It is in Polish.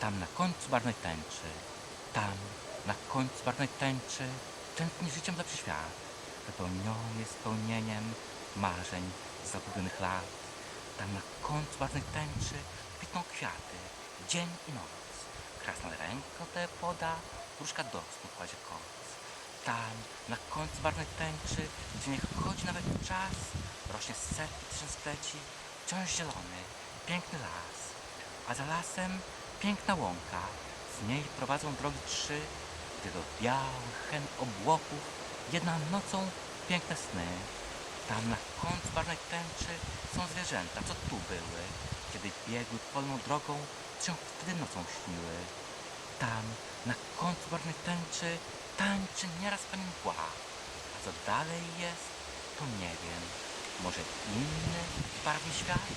Tam na końcu barwnej tęczy, tam na końcu barwnej tęczy tętni życiem lepszy świat, wypełniony spełnieniem marzeń zagubionych lat. Tam na końcu barwnej tęczy kwitną kwiaty, dzień i noc. Krasna rękę te poda, wróżka do snu kładzie koc. Tam, na końcu barwnej tęczy, gdzie nie chodzi nawet czas, rośnie setki tysiąc pleci, wciąż zielony, piękny las. A za lasem piękna łąka, z niej prowadzą drogi trzy, gdy do białych hen obłoków jedna nocą piękne sny. Tam na końcu barwnej tęczy są zwierzęta, co tu były, kiedy biegły polną drogą, się wtedy nocą śniły. Tam, na końcu barwnej tęczy, tańczy nieraz pani mgła. A co dalej jest, to nie wiem. Może inny barwny świat?